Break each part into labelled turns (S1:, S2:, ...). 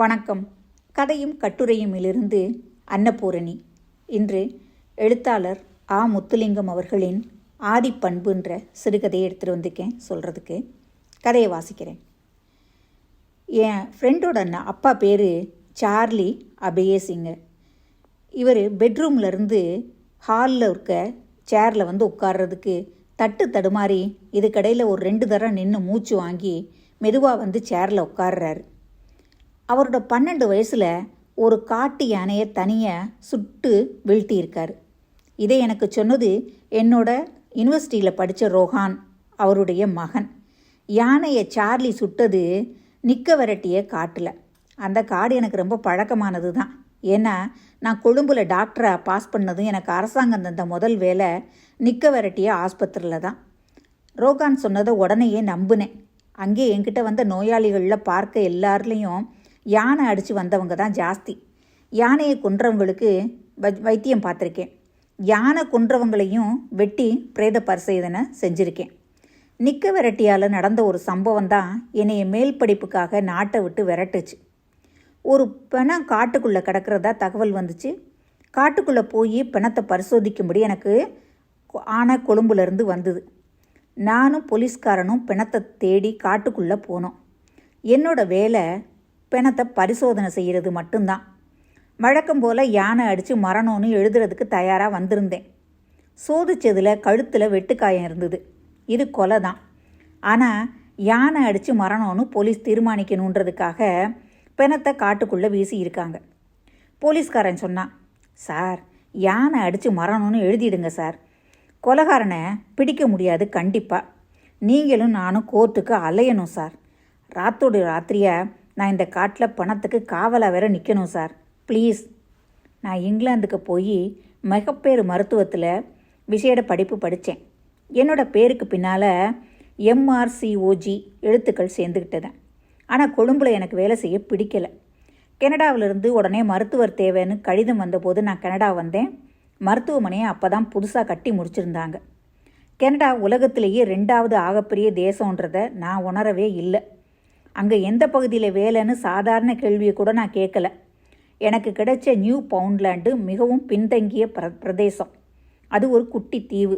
S1: வணக்கம். கதையும் கட்டுரையுமிலிருந்து அன்னபூரணி. இன்று எழுத்தாளர் ஆ. முத்துலிங்கம் அவர்களின் ஆதிப்பண்புன்ற சிறுகதையை எடுத்துகிட்டு வந்திருக்கேன் சொல்கிறதுக்கு கதையை வாசிக்கிறேன். என் ஃப்ரெண்டோட அப்பா பேர் சார்லி அபயே இவர் பெட்ரூம்லேருந்து ஹாலில் இருக்க சேரில் வந்து உட்கார்றதுக்கு தட்டு தடுமாறி இதுக்கடையில் ஒரு ரெண்டு தடவை நின்று மூச்சு வாங்கி மெதுவாக வந்து சேரில் உட்கார்றாரு. அவரோட பன்னெண்டு வயசில் ஒரு காட்டு யானையை தனியாக சுட்டு வீழ்த்தியிருக்காரு. இதை எனக்கு சொன்னது என்னோட யூனிவர்சிட்டியில் படித்த ரோஹான் அவருடைய மகன். யானையை சார்லி சுட்டது நிற்க விரட்டிய காட்டில். அந்த காடு எனக்கு ரொம்ப பழக்கமானது தான் ஏன்னா நான் கொழும்பில் டாக்டரை பாஸ் பண்ணதும் எனக்கு அரசாங்கம் தந்த முதல் வேலை நிற்க விரட்டிய ஆஸ்பத்திரியில் தான். ரோகான் சொன்னதை உடனேயே நம்பினேன். அங்கே என்கிட்ட வந்த நோயாளிகளில் பார்க்க எல்லார்லேயும் யானை அடித்து வந்தவங்க தான் ஜாஸ்தி. யானையை கொன்றவங்களுக்கு வை வைத்தியம் பார்த்துருக்கேன். யானை கொன்றவங்களையும் வெட்டி பிரேத பரிசோதனை செஞ்சுருக்கேன். நிக்க விரட்டியால் நடந்த ஒரு சம்பவம் தான் என்னைய மேல் படிப்புக்காக நாட்டை விட்டு விரட்டுச்சு. ஒரு பிணம் காட்டுக்குள்ளே கிடக்கிறதா தகவல் வந்துச்சு. காட்டுக்குள்ளே போய் பிணத்தை பரிசோதிக்கும்படி எனக்கு ஆன கொழும்புலேருந்து வந்தது. நானும் போலீஸ்காரனும் பிணத்தை தேடி காட்டுக்குள்ளே போனோம். என்னோட வேலை பிணத்தை பரிசோதனை செய்கிறது மட்டும்தான். வழக்கம் போல் யானை அடித்து மரணம்னு எழுதுறதுக்கு தயாராக வந்திருந்தேன். சோதிச்சதில் கழுத்தில் வெட்டுக்காயம் இருந்தது. இது கொலை தான் ஆனால் யானை அடித்து மரணம்னு போலீஸ் தீர்மானிக்கணுன்றதுக்காக பிணத்தை காட்டுக்குள்ளே வீசி இருக்காங்க. போலீஸ்காரன் சொன்னான் சார் யானை அடித்து மரணம்னு எழுதிடுங்க சார். கொலகாரனை பிடிக்க முடியாது கண்டிப்பாக நீங்களும் நானும் கோர்ட்டுக்கு அலையணும் சார். ராத்தோடு ராத்திரியாக நான் இந்த காட்டில் பணத்துக்கு காவலாக வேற நிற்கணும் சார். ப்ளீஸ். நான் இங்கிலாந்துக்கு போய் மிகப்பேறு மருத்துவத்தில் விசேட படிப்பு படித்தேன் என்னோட பேருக்கு பின்னால் எம்ஆர்சிஓஜி எழுத்துக்கள் சேர்ந்துக்கிட்டதேன் ஆனால் கொழும்பில் எனக்கு வேலை செய்ய பிடிக்கலை. கனடாவிலிருந்து உடனே மருத்துவர் தேவைன்னு கடிதம் வந்தபோது நான் கனடா வந்தேன். மருத்துவமனையை அப்போ தான் புதுசாக கட்டி முடிச்சிருந்தாங்க. கனடா உலகத்திலேயே ரெண்டாவது ஆகப்பெரிய தேசன்றதை நான் உணரவே இல்லை. அங்கே எந்த பகுதியில் வேலைன்னு சாதாரண கேள்வியை கூட நான் கேட்கல. எனக்கு கிடைச்ச நியூ பவுண்ட்லேண்டு மிகவும் பின்தங்கிய பிர பிரதேசம். அது ஒரு குட்டி தீவு.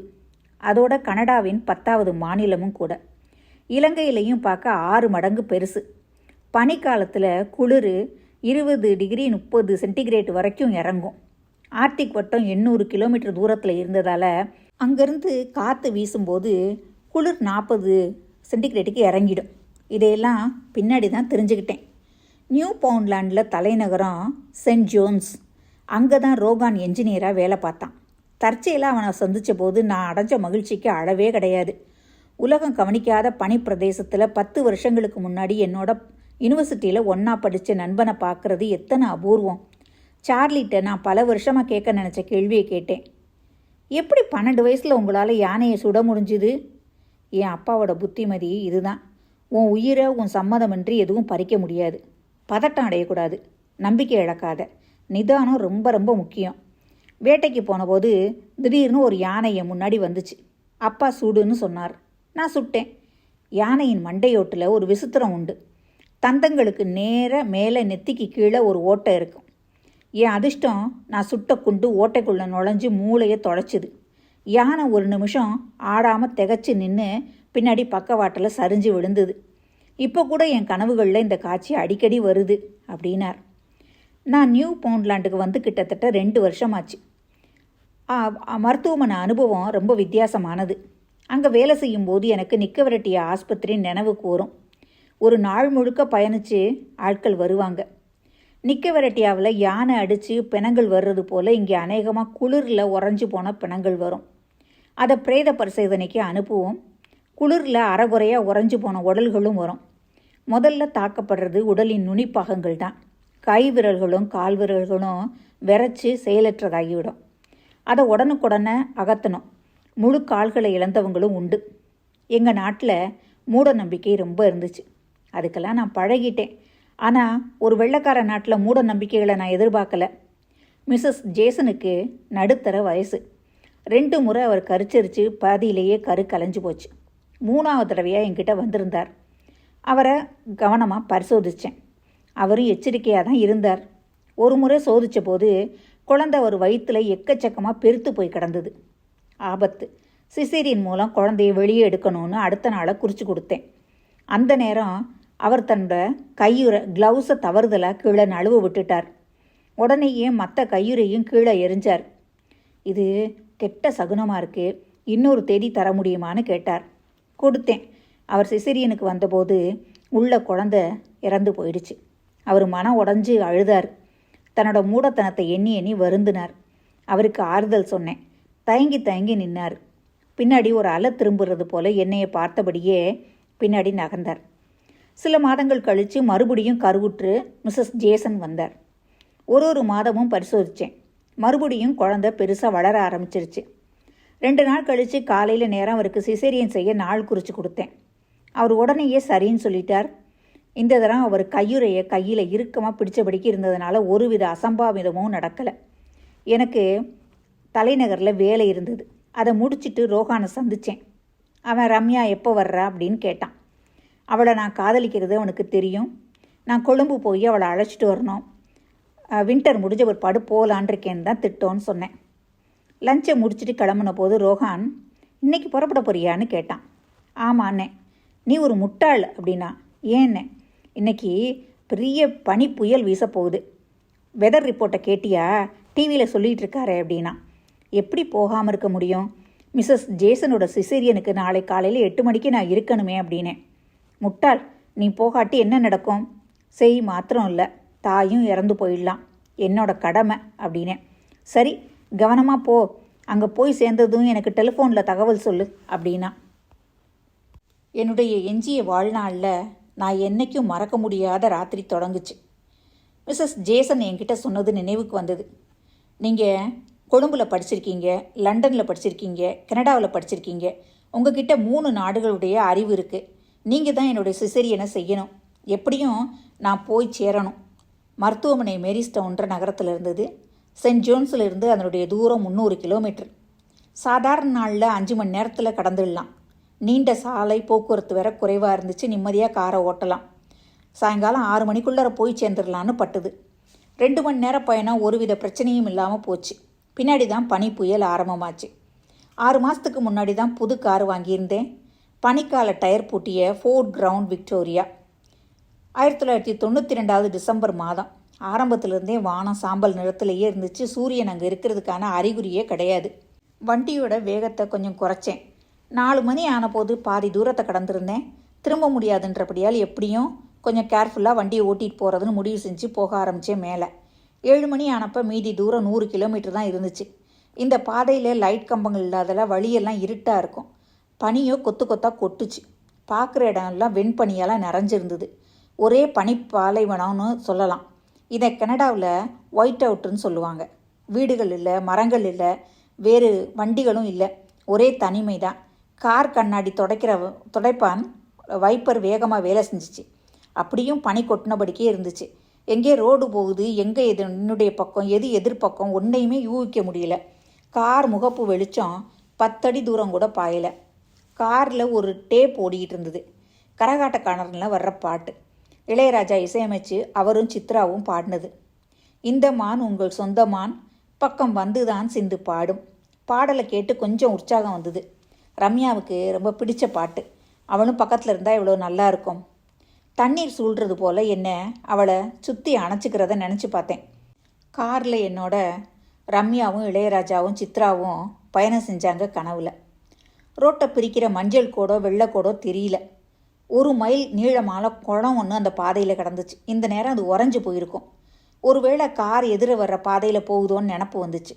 S1: அதோட கனடாவின் பத்தாவது மாநிலமும் கூட. இலங்கையிலையும் பார்க்க ஆறு மடங்கு பெருசு. பனிக்காலத்தில் குளிர் இருபது டிகிரி முப்பது சென்டிகிரேட் வரைக்கும் இறங்கும். ஆர்டிக் வட்டம் எண்ணூறு கிலோமீட்டர் தூரத்தில் இருந்ததால் அங்கேருந்து காற்று வீசும்போது குளிர் நாற்பது சென்டிகிரேட்டுக்கு இறங்கிடும். இதையெல்லாம் பின்னாடி தான் தெரிஞ்சுக்கிட்டேன். நியூ பவுண்ட்லாண்டில் தலைநகரம் சென்ட் ஜோன்ஸ். அங்கே தான் ரோகான் என்ஜினியராக வேலை பார்த்தான். தற்செயலாக அவனை சந்தித்த போது நான் அடைஞ்ச மகிழ்ச்சிக்கு அளவே கிடையாது. உலகம் கவனிக்காத பனி பிரதேசத்தில் பத்து வருஷங்களுக்கு முன்னாடி என்னோட யூனிவர்சிட்டியில் ஒன்றா படித்த நண்பனை பார்க்குறது எத்தனை அபூர்வம். சார்லிட்ட நான் பல வருஷமாக கேட்க நினச்ச கேள்வியை கேட்டேன். எப்படி பன்னெண்டு வயசில் உங்களால் யானையை சுட முடிஞ்சுது? என் அப்பாவோட புத்திமதி இதுதான். உன் உயிரை உன் சம்மதமின்றி எதுவும் பறிக்க முடியாது. பதட்டம் அடையக்கூடாது. நம்பிக்கை இழக்காத. நிதானம் ரொம்ப ரொம்ப முக்கியம். வேட்டைக்கு போனபோது திடீர்னு ஒரு யானையை முன்னாடி வந்துச்சு. அப்பா சுடுன்னு சொன்னார். நான் சுட்டேன். யானையின் மண்டையோட்டில் ஒரு விசித்திரம் உண்டு. தந்தங்களுக்கு நேர மேலே நெத்திக்கு கீழே ஒரு ஓட்டை இருக்கும். என் அதிர்ஷ்டம் நான் சுட்ட குண்டு ஓட்டைக்குள்ளே நுழைஞ்சு மூளையை தொலைச்சிது. யானை ஒரு நிமிஷம் ஆடாமல் திகச்சு நின்று பின்னாடி பக்கவாட்டில் சரிஞ்சு விழுந்தது. இப்போ கூட என் கனவுகளில் இந்த காட்சி அடிக்கடி வருது அப்படின்னார். நான் நியூ பவுண்ட்லாண்டுக்கு வந்து கிட்டத்தட்ட ரெண்டு வருஷமாச்சு. மருத்துவமனை அனுபவம் ரொம்ப வித்தியாசமானது. அங்கே வேலை செய்யும்போது எனக்கு நிற்க விரட்டிய ஆஸ்பத்திரி நினைவுக்கு வரும் ஒரு நாள் முழுக்க பயணித்து ஆட்கள் வருவாங்க. நிற்க விரட்டியாவில் யானை அடித்து பிணங்கள் வர்றது போல் இங்கே அநேகமாக குளிரில் உறைஞ்சி போன பிணங்கள் வரும். அதை பிரேத பரிசோதனைக்கு அனுப்புவோம். குளிரில் அறகுறையாக உறைஞ்சு போன உடல்களும் வரும். முதல்ல தாக்கப்படுறது உடலின் நுனிப்பாகங்கள் தான். கை விரல்களும் கால் விரல்களும் விரைச்சி செயலற்றதாகிவிடும். அதை உடனுக்குடனே அகற்றணும் முழு கால்களை இழந்தவங்களும் உண்டு. எங்கள் நாட்டில் மூட நம்பிக்கை ரொம்ப இருந்துச்சு. அதுக்கெல்லாம் நான் பழகிட்டேன். ஆனால் ஒரு வெள்ளக்கார நாட்டில் மூட நம்பிக்கைகளை நான் எதிர்பார்க்கல. மிஸ்ஸஸ் ஜேசனுக்கு நடுத்தர வயசு. ரெண்டு முறை அவர் கரிச்சரித்து பாதியிலேயே கரு கலைஞ்சு போச்சு. மூணாவது தடவையாக என்கிட்ட வந்திருந்தார். அவரை கவனமாக பரிசோதித்தேன் அவரும் எச்சரிக்கையாக தான் இருந்தார். ஒரு முறை சோதித்த போது குழந்தை ஒரு வயிற்றில் எக்கச்சக்கமாக பெருத்து போய் கிடந்தது. ஆபத்து. சிசேரியன் மூலம் குழந்தைய வெளியே எடுக்கணும்னு அடுத்த நாளை குறித்து கொடுத்தேன். அந்த நேரம் அவர் தன்னோட கையுறை க்ளவுஸை தவறுதலாக கீழே நழுவு விட்டுட்டார். உடனேயே மற்ற கையுறையும் கீழே எரிஞ்சார்? இது கெட்ட சகுனமாக இருக்குது இன்னொரு தேதி தர முடியுமான்னு கேட்டார். கொடுத்தேன். அவர் சிசிரியனுக்கு வந்தபோது உள்ள குழந்த இறந்து போயிடுச்சு. அவர் மனம் உடஞ்சி அழுதார். தன்னோட மூடத்தனத்தை எண்ணி எண்ணி வருந்தினார். அவருக்கு ஆறுதல் சொன்னேன். தயங்கி தயங்கி நின்னார். பின்னாடி ஒரு அலை திரும்புறது போல என்னையை பார்த்தபடியே பின்னாடி நகர்ந்தார். சில மாதங்கள் கழித்து மறுபடியும் கருவுற்று மிஸ்ஸஸ் ஜேசன் வந்தார். ஒரு ஒரு மாதமும் பரிசோதித்தேன் மறுபடியும் குழந்தை பெருசாக வளர ஆரம்பிச்சிருச்சு. ரெண்டு நாள் கழித்து காலையில் நேரம் அவருக்கு சிசேரியன் செய்ய நாள் குறித்து கொடுத்தேன். அவர் உடனேயே சரின்னு சொல்லிட்டார். இந்த தரம் அவர் கையுறையை கையில் இறுக்கமாக பிடிச்சபடிக்கு இருந்ததுனால ஒருவித அசம்பாவிதமும் நடக்கலை. எனக்கு தலைநகரில் வேலை இருந்தது. அதை முடிச்சிட்டு ரோஹானை சந்தித்தேன் அவன் ரம்யா எப்போ வர்றா அப்படின்னு கேட்டான். அவளை நான் காதலிக்கிறது அவனுக்கு தெரியும். நான் கொழும்பு போய் அவளை அழைச்சிட்டு வரணும். வின்டர் முடிஞ்ச ஒரு படு போகலான் இருக்கேன்னு தான் திட்டோன்னு சொன்னேன். லஞ்சை முடிச்சுட்டு கிளம்புன போது ரோஹான் இன்னைக்கு புறப்பட போறியான்னு கேட்டான். ஆமாண்ணே நீ ஒரு முட்டாள் அப்படின்னா ஏன்னே இன்னைக்கு பெரிய பனி புயல் வீச போகுது வெதர் ரிப்போர்ட்டை கேட்டியா? டிவியில் சொல்லிகிட்டு இருக்காரு அப்படின்னா. எப்படி போகாமல் இருக்க முடியும்? மிஸ்ஸஸ் ஜேசனோட சிசேரியனுக்கு நாளை காலையில் எட்டு மணிக்கு நான் இருக்கணுமே அப்படின்னேன். முட்டாள் நீ போகாட்டி என்ன நடக்கும்? செய் மாத்திரம் இல்லை. தாயும் இறந்து போயிடலாம். என்னோட கடமை அப்படின்னேன். சரி கவனமாக போ. அங்கே போய் சேர்ந்ததும் எனக்கு டெலிஃபோனில் தகவல் சொல்லு அப்படின்னா. என்னுடைய எஞ்சிய வாழ்நாளில் நான் என்னைக்கும் மறக்க முடியாத ராத்திரி தொடங்குச்சு. மிஸ்ஸஸ் ஜேசன் என்கிட்ட சொன்னது நினைவுக்கு வந்தது. நீங்கள் கொழும்பில் படிச்சிருக்கீங்க லண்டனில் படிச்சிருக்கீங்க கனடாவில் படிச்சிருக்கீங்க. உங்ககிட்ட மூணு நாடுகளுடைய அறிவு இருக்குது நீங்கள் தான் என்னுடைய சிசரியனை செய்யணும். எப்படியும் நான் போய் சேரணும். மருத்துவமனை மேரிஸ்டவுன்ற நகரத்தில் இருந்தது. சென்ட் ஜோன்ஸிலிருந்து அதனுடைய தூரம் முந்நூறு கிலோமீட்டர். சாதாரண நாளில் அஞ்சு மணி நேரத்தில் கடந்துடலாம். நீண்ட சாலை போக்குவரத்து வேற குறைவாக இருந்துச்சு நிம்மதியாக காரை ஓட்டலாம். சாயங்காலம் ஆறு மணிக்குள்ளார போய் சேர்ந்துடலான்னு பட்டுது. ரெண்டு மணி நேரம் பயணம் ஒருவித பிரச்சனையும் இல்லாமல் போச்சு. பின்னாடி தான் பனி புயல் ஆரம்பமாச்சு. ஆறு மாதத்துக்கு முன்னாடி தான் புது கார் வாங்கியிருந்தேன். பனிக்கால டயர் பூட்டிய ஃபோர்ட் கிரவுண்ட் விக்டோரியா ஆயிரத்தி தொள்ளாயிரத்தி தொண்ணூற்றி ரெண்டாவது டிசம்பர் மாதம். ஆரம்பத்திலிருந்தே வானம் சாம்பல் நிறத்திலேயே இருந்துச்சு. சூரியன் அங்கே இருக்கிறதுக்கான அறிகுறியே கிடையாது. வண்டியோட வேகத்தை கொஞ்சம் குறைச்சேன். நாலு மணி ஆனபோது பாதி தூரத்தை கடந்திருந்தேன். திரும்ப முடியாதுன்றபடியால் எப்படியும் கொஞ்சம் கேர்ஃபுல்லாக வண்டியை ஓட்டிகிட்டு போகிறதுன்னு முடிவு செஞ்சு போக ஆரம்பித்தேன் மேலே. ஏழு மணி ஆனப்போ மீதி தூரம் நூறு கிலோமீட்டர் தான் இருந்துச்சு. இந்த பாதையில் லைட் கம்பங்கள் இல்லாதல வழியெல்லாம் இருட்டாக இருக்கும். பனியோ கொத்து கொத்தாக கொட்டுச்சு. பார்க்குற இடம்லாம் வெண்பனியெல்லாம் நிறைஞ்சிருந்தது. ஒரே பனி பாலைவனம்னு சொல்லலாம். இதை கனடாவில் ஒயிட் அவுட்டுன்னு சொல்லுவாங்க. வீடுகள் இல்லை மரங்கள் இல்லை வேறு வண்டிகளும் இல்லை. ஒரே தனிமை தான் கார் கண்ணாடி துடைக்கிற துடைப்பான் வைப்பர் வேகமாக வேலை செஞ்சுச்சு. அப்படியும் பனி கொட்டினபடிக்கே இருந்துச்சு. எங்கே ரோடு போகுது எங்கே எது என்னுடைய பக்கம் எது எதிர்பக்கம் ஒன்றையுமே யூகிக்க முடியல. கார் முகப்பு வெளிச்சம் பத்தடி தூரம் கூட பாயலை. காரில் ஒரு டேப் ஓடிக்கிட்டு இருந்தது. கரகாட்டக்காரனில் வர்ற பாட்டு. இளையராஜா இசையமைச்சு அவரும் சித்ராவும் பாடினது. இந்த மான் உங்கள் சொந்த மான். பக்கம் வந்துதான் சிந்து பாடும். பாடலை கேட்டு கொஞ்சம் உற்சாகம் வந்தது. ரம்யாவுக்கு ரொம்ப பிடிச்ச பாட்டு. அவளும் பக்கத்தில் இருந்தால் இவ்வளோ நல்லா இருக்கும். தண்ணீர் சூழ்றது போல் என்ன அவளை சுற்றி அணைச்சிக்கிறத நினச்சி பார்த்தேன். காரில் என்னோட ரம்யாவும் இளையராஜாவும் சித்ராவும் பயணம் செஞ்சாங்க கனவில். ரோட்டை பிரிக்கிற மஞ்சள் கோடோ வெள்ளைக்கோடோ தெரியல. ஒரு மைல் நீளமான குளம் ஒன்று அந்த பாதையில் கிடந்துச்சு. இந்த நேரம் அது உறைஞ்சி போயிருக்கும். ஒருவேளை கார் எதிர வர்ற பாதையில் போகுதோன்னு நினப்பு வந்துச்சு.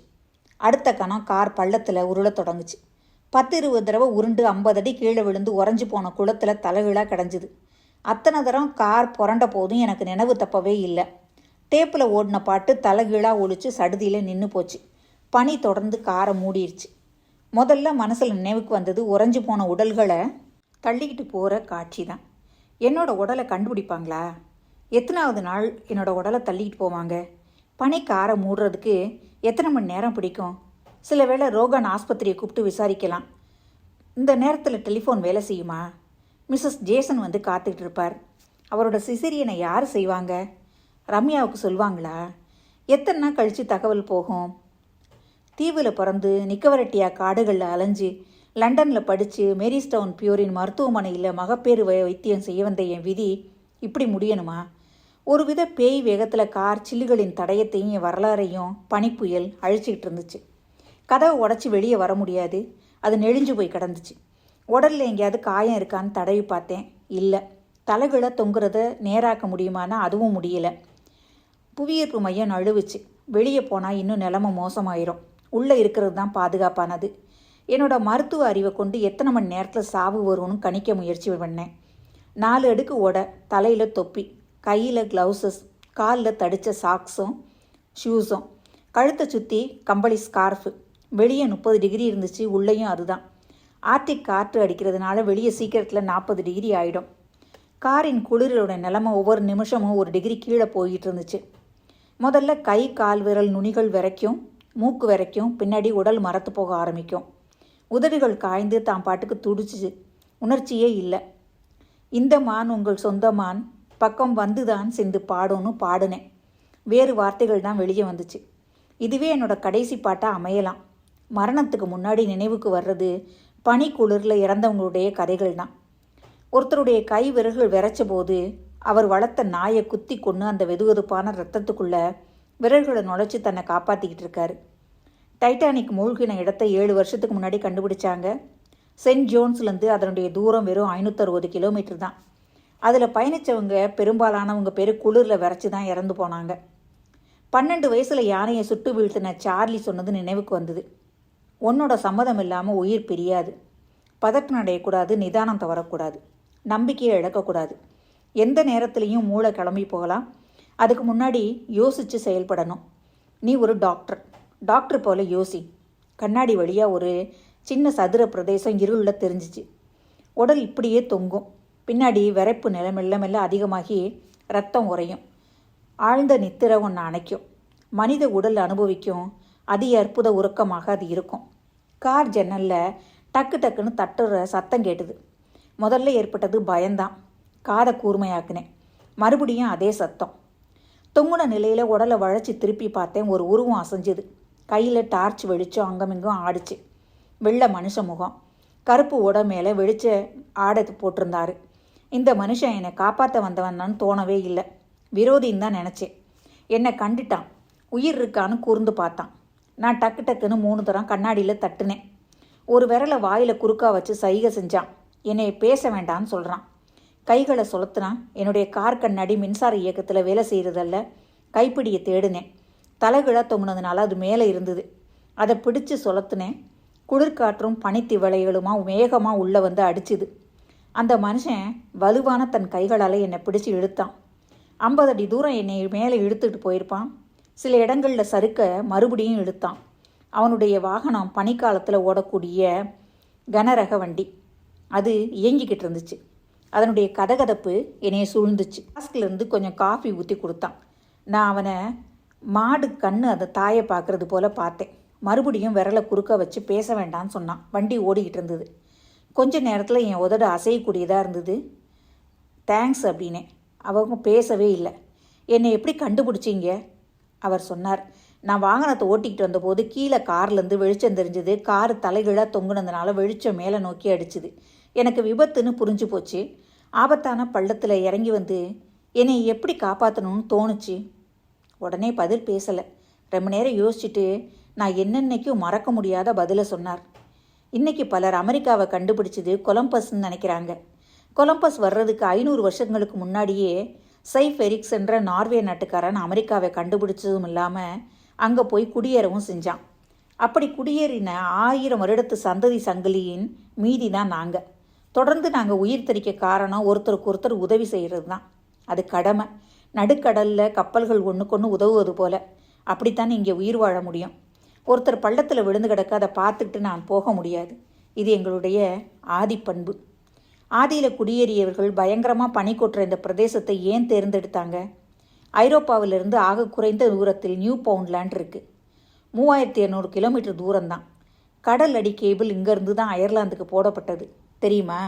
S1: அடுத்த கணம் கார் பள்ளத்தில் உருள தொடங்குச்சு. பத்து இருபது தடவை உருண்டு ஐம்பது அடி கீழே விழுந்து உறைஞ்சி போன குளத்தில் தலைகீழாக கிடஞ்சிது. அத்தனை தரம் கார் புரண்ட போதும் எனக்கு நினைவு தப்பவே இல்லை. டேப்பில் ஓடின பாட்டு தலைகீழாக ஒழிச்சு சடுதியில் நின்று போச்சு. பனி தொடர்ந்து காரை மூடிடுச்சு முதல்ல மனசில் நினைவுக்கு வந்தது உறைஞ்சி போன உடல்களை தள்ளிக்கிட்டு போகிற காட்சி தான். என்னோட உடலை கண்டுபிடிப்பாங்களா? எத்தனாவது நாள் என்னோட உடலை தள்ளிக்கிட்டு போவாங்க? பனைக்காரை மூடுறதுக்கு எத்தனை மணி நேரம் பிடிக்கும்? சில வேளை ரோகன் ஆஸ்பத்திரியை கூப்பிட்டு விசாரிக்கலாம். இந்த நேரத்தில் டெலிஃபோன் வேலை செய்யுமா? மிஸ்ஸஸ் ஜேசன் வந்து காத்துக்கிட்டு இருப்பார். அவரோட சிசிரியனை யார் செய்வாங்க? ரம்யாவுக்கு சொல்லுவாங்களா எத்தனை நாள் கழித்து தகவல் போகும்? தீவில் பிறந்து நிக்கவரட்டியா காடுகளில் அலைஞ்சு லண்டனில் படித்து மேரிஸ்டவுன் பியூரின் மருத்துவமனையில் மகப்பேறு வை வைத்தியம் செய்ய வந்த என் விதி இப்படி முடியணுமா? ஒருவித பேய் வேகத்தில் கார் சில்லுகளின் தடயத்தையும் வரலாறையும் பனிப்புயல் அழிச்சிக்கிட்டு இருந்துச்சு. கதவை உடச்சி வெளியே வர முடியாது. அது நெளிஞ்சு போய் கிடந்துச்சு. உடலில் எங்கேயாவது காயம் இருக்கான்னு தடவி பார்த்தேன். இல்லை. தலைகளை தொங்குறத நேராக்க முடியுமானா அதுவும் முடியல. புவியீர்ப்பு மையம் நழுவுச்சு. வெளியே போனால் இன்னும் நிலமை மோசமாயிரும். உள்ளே இருக்கிறது தான் பாதுகாப்பானது. என்னோட மருத்துவ அறிவை கொண்டு எத்தனை மணி நேரத்தில் சாவு வரும்னு கணிக்க முயற்சி பண்ணேன். நாலு அடுக்கு ஓட தலையில் தொப்பி கையில் க்ளவுசஸ் காலில் தடித்த சாக்ஸும் ஷூஸும் கழுத்தை சுற்றி கம்பளி ஸ்கார்ஃபு வெளியே முப்பது டிகிரி இருந்துச்சு உள்ளேயும் அதுதான். ஆர்டிக் காற்று அடிக்கிறதுனால வெளியே சீக்கிரத்தில் நாற்பது டிகிரி ஆகிடும் காரின் குளிரோட நிலைமை ஒவ்வொரு நிமிஷமும் ஒரு டிகிரி கீழே போயிட்டு இருந்துச்சு. முதல்ல கை கால் விரல் நுனிகள் வரைக்கும் மூக்கு வரைக்கும் பின்னாடி உடல் மரத்து போக ஆரம்பிக்கும். உதடுகள் காய்ந்து தான் பாட்டுக்கு துடிச்சிச்சு. உணர்ச்சியே இல்லை. இந்த மான் உங்கள் சொந்த மான். பக்கம் வந்துதான் சிந்து பாடும்னு பாடுனேன். வேறு வார்த்தைகள் தான் வெளியே வந்துச்சு. இதுவே என்னோட கடைசி பாட்டாக அமையலாம். மரணத்துக்கு முன்னாடி நினைவுக்கு வர்றது பனி குளிரில் இறந்தவங்களுடைய கதைகள் தான். ஒருத்தருடைய கை விரல்கள் விரைச்ச போது அவர் வளர்த்த நாயை குத்தி கொண்டு அந்த வெதுவெதுப்பான ரத்தத்துக்குள்ள விரல்களை நுழைச்சி தன்னை காப்பாற்றிக்கிட்டு இருக்காரு. டைட்டானிக் மூழ்கின இடத்தை ஏழு வருஷத்துக்கு முன்னாடி கண்டுபிடிச்சாங்க. சென்ட் ஜோன்ஸ்லேருந்து அதனுடைய தூரம் வெறும் ஐநூற்றறுபது கிலோமீட்டர் தான். அதில் பயணித்தவங்க பெரும்பாலானவங்க பேர் குளிரில் விரைச்சி தான் இறந்து போனாங்க. பன்னெண்டு வயசில் யானையை சுட்டு வீழ்த்தின சார்லி சொன்னது நினைவுக்கு வந்தது. உன்னோட சம்மதம் இல்லாமல் உயிர் பிரியாது. பதட்டம் அடையக்கூடாது நிதானம் தவறக்கூடாது. நம்பிக்கையை இழக்கக்கூடாது. எந்த நேரத்துலையும் மூளை கிளம்பி போகலாம். அதுக்கு முன்னாடி யோசித்து செயல்படணும். நீ ஒரு டாக்டர். டாக்டர் போல யோசி. கண்ணாடி வழியாக ஒரு சின்ன சதுர பிரதேசம் இருளில் தெரிஞ்சிச்சு. உடல் இப்படியே தொங்கும். பின்னாடி விரைப்பு நில மெல்ல மெல்ல அதிகமாகி ரத்தம் உறையும். ஆழ்ந்த நித்திர ஒன்று அணைக்கும். மனித உடல் அனுபவிக்கும். அதி அற்புத உறக்கமாக அது இருக்கும். கார் ஜன்னலில் டக்கு டக்குன்னு தட்டுற சத்தம் கேட்டுது. முதல்ல ஏற்பட்டது பயம்தான். காதை கூர்மையாக்குனேன். மறுபடியும் அதே சத்தம். தொங்குன நிலையில் உடலை வளைச்சி திருப்பி பார்த்தேன். ஒரு உருவம் அசைஞ்சுது. கையில் டார்ச் வெளிச்சம் அங்கமிங்கும் ஆடிச்சு. வெள்ளை மனுஷ முகம். கருப்பு உட மேலே வெளிச்ச ஆடை போட்டிருந்தாரு. இந்த மனுஷன் என்னை காப்பாற்ற வந்தவனான்னு தோணவே இல்லை. விரோதின்னு தான் நினச்சேன். என்னை கண்டுட்டான். உயிர் இருக்கான்னு கூர்ந்து பார்த்தான். நான் டக்கு டக்குன்னு மூணு தரம் கண்ணாடியில் தட்டுனேன். ஒரு விரலை வாயில் குறுக்கா வச்சு சைகை செஞ்சான். என்னை பேச வேண்டான்னு சொல்கிறான் கைகளை சொலுத்துனா என்னுடைய கார் கண்ணாடி மின்சார இயக்கத்தில் வேலை செய்கிறதல்ல கைப்பிடியை தேடினேன். தலைகிழ தொங்குனதுனால அது மேலே இருந்தது. அதை பிடிச்சு சொலத்துனேன். குளிர்காற்றும் பனித்திவளைகளுமா வேகமாக உள்ளே வந்து அடிச்சுது. அந்த மனுஷன் வலுவான தன் கைகளால் என்னை பிடிச்சு இழுத்தான். ஐம்பது அடி தூரம் என்னை மேலே இழுத்துட்டு போயிருப்பான். சில இடங்களில் சறுக்க மறுபடியும் இழுத்தான். அவனுடைய வாகனம் பனிக்காலத்தில் ஓடக்கூடிய கனரக வண்டி. அது இயங்கிக்கிட்டு இருந்துச்சு. அதனுடைய கதகதப்பு என்னைய சூழ்ந்துச்சு. ஃப்ளாஸ்க்லேருந்து கொஞ்சம் காஃபி ஊற்றி கொடுத்தான். நான் அவனை மாடு கண்ணு அந்த தாயை பார்க்கறது போல் பார்த்தேன். மறுபடியும் விரலை குறுக்க வச்சு பேச வேண்டாம்னு சொன்னான். வண்டி ஓடிக்கிட்டு இருந்தது. கொஞ்ச நேரத்தில் என் உதடு அசையக்கூடியதாக இருந்தது. தேங்க்ஸ் அப்படின்னே அவங்க பேசவே இல்லை. என்னை எப்படி கண்டுபிடிச்சிங்க? அவர் சொன்னார். நான் வாகனத்தை ஓட்டிக்கிட்டு வந்தபோது கீழே கார்லேருந்து வெளிச்சம் தெரிஞ்சது. கார் தலைகீழாக தொங்குனதுனால வெளிச்சம் மேலே நோக்கி அடிச்சுது. எனக்கு விபத்துன்னு புரிஞ்சு போச்சு. ஆபத்தான பள்ளத்தில் இறங்கி வந்து என்னை எப்படி காப்பாற்றணும்னு தோணுச்சு? உடனே பதில் பேசலை. ரொம்ப நேரம் யோசிச்சுட்டு நான் என்னென்னைக்கும் மறக்க முடியாத பதிலை சொன்னார். இன்னைக்கு பலர் அமெரிக்காவை கண்டுபிடிச்சது கொலம்பஸ்ன்னு நினைக்கிறாங்க. கொலம்பஸ் வர்றதுக்கு ஐநூறு வருஷங்களுக்கு முன்னாடியே சைஃப் எரிக்ஸ் என்ற நார்வே நாட்டுக்காரன் அமெரிக்காவை கண்டுபிடிச்சதும் இல்லாமல் அங்கே போய் குடியேறவும் செஞ்சான். அப்படி குடியேறின ஆயிரம் வருடத்து சந்ததி சங்கிலியின் மீதி தான் நாங்கள் தொடர்ந்து நாங்கள் உயிர் தெரிக்க காரணம் ஒருத்தருக்கு ஒருத்தர் உதவி செய்கிறது தான் அது கடமை. நடுக்கடலில் கப்பல்கள் ஒன்றுக்கொன்று உதவுவது போல அப்படித்தான் இங்கே உயிர் வாழ முடியும்? ஒருத்தர் பள்ளத்தில் விழுந்து கிடக்க அதை பார்த்துக்கிட்டு நான் போக முடியாது. இது எங்களுடைய ஆதிப்பண்பு ஆதியில் குடியேறியவர்கள் பயங்கரமாக பனி கொட்டுற இந்த பிரதேசத்தை ஏன் தேர்ந்தெடுத்தாங்க? ஐரோப்பாவிலிருந்து ஆக குறைந்த தூரத்தில் நியூ பவுண்ட்லேண்ட் இருக்குது மூவாயிரத்தி இரநூறு கிலோமீட்டர் தூரம்தான். கடல் அடி கேபிள் இங்கேருந்து தான் அயர்லாந்துக்கு போடப்பட்டது. தெரியுமா?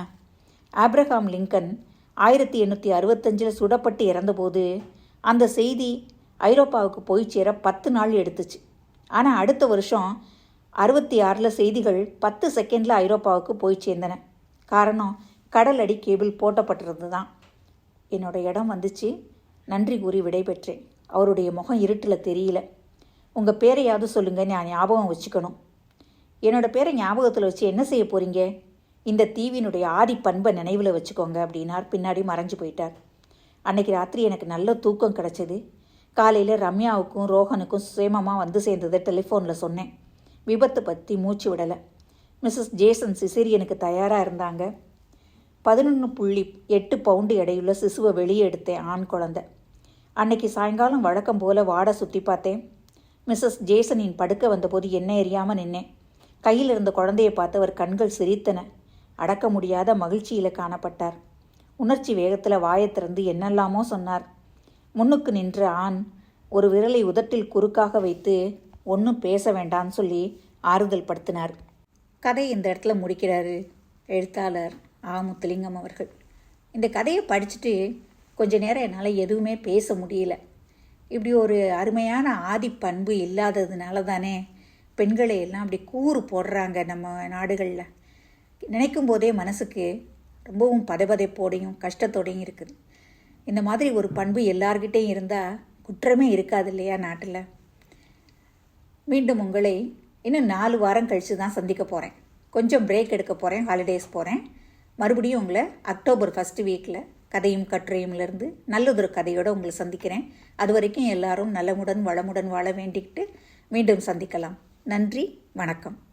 S1: ஆப்ரஹாம் லிங்கன் ஆயிரத்தி எண்ணூற்றி அறுபத்தஞ்சில் சுடப்பட்டு இறந்தபோது அந்த செய்தி ஐரோப்பாவுக்கு போய் சேர பத்து நாள் எடுத்துச்சு. ஆனால் அடுத்த வருஷம் அறுபத்தி ஆறில் செய்திகள் பத்து செகண்டில் ஐரோப்பாவுக்கு போய் சேர்ந்தன. காரணம் கடல் அடி கேபிள் போட்டப்பட்டிருந்து தான் என்னோட இடம் வந்துச்சு. நன்றி கூறி விடைபெற்றேன். அவருடைய முகம் இருட்டில் தெரியல. உங்கள் பேரையாவது சொல்லுங்கள் நான் ஞாபகம் வச்சுக்கணும். என்னோட பேரை ஞாபகத்தில் வச்சு என்ன செய்ய போகிறீங்க இந்த தீவினுடைய ஆதி பண்பை நினைவில் வச்சுக்கோங்க அப்படின்னார். பின்னாடி மறைஞ்சு போயிட்டார். அன்னைக்கு ராத்திரி எனக்கு நல்ல தூக்கம் கிடச்சிது. காலையில் ரம்யாவுக்கும் ரோஹனுக்கும் சுயமமாக வந்து சேர்ந்ததை டெலிஃபோனில் சொன்னேன். விபத்து பற்றி மூச்சு விடலை. மிஸ்ஸஸ் ஜேசன் சிசிரியனுக்கு தயாராக இருந்தாங்க. பதினொன்று புள்ளி எட்டு பவுண்டு எடையுள்ள சிசுவை வெளியே எடுத்தேன் ஆண் குழந்தை. அன்னைக்கு சாயங்காலம் வழக்கம் போல் வாட சுற்றி பார்த்தேன். மிஸ்ஸஸ் ஜேசனின் படுக்க வந்தபோது என்ன எரியாமல் நின்னேன். கையில் இருந்த குழந்தையை பார்த்து அவர் கண்கள் சிரித்தன. அடக்க முடியாத மகிழ்ச்சியில் காணப்பட்டார். உணர்ச்சி வேகத்தில் வாயைத் திறந்து என்னெல்லாமோ சொன்னார். முன்னுக்கு நின்ற ஆண் ஒரு விரலை உதட்டில் குறுக்காக வைத்து ஒன்றும் பேச வேண்டாம்னு சொல்லி ஆறுதல் படுத்தினார். கதை இந்த இடத்துல முடிக்கிறாரு எழுத்தாளர் ஆ. முத்துலிங்கம் அவர்கள். இந்த கதையை படிச்சுட்டு கொஞ்ச நேரம் என்னால் எதுவுமே பேச முடியல. இப்படி ஒரு அருமையான ஆதி பண்பு இல்லாததுனால தானே பெண்களை எல்லாம் அப்படி கூறு போடுறாங்க நம்ம நாடுகளில். நினைக்கும் போதே மனசுக்கு ரொம்பவும் பதைபதைப்போடையும் கஷ்டத்தோடையும் இருக்குது. இந்த மாதிரி ஒரு பண்பு எல்லார்கிட்டேயும் இருந்தால் குற்றமே இருக்காது இல்லையா நாட்டில்? மீண்டும் உங்களை இன்னும் நாலு வாரம் கழித்து தான் சந்திக்க போகிறேன் கொஞ்சம் பிரேக் எடுக்க போகிறேன் ஹாலிடேஸ் போகிறேன் மறுபடியும் உங்களை அக்டோபர் ஃபஸ்ட்டு வீக்கில் கதையும் கட்டுரையும்லேருந்து நல்லதொரு கதையோடு உங்களை சந்திக்கிறேன். அது வரைக்கும் எல்லாரும் நலமுடன் வளமுடன் வாழ வேண்டிக்கிட்டு மீண்டும் சந்திக்கலாம். நன்றி வணக்கம்.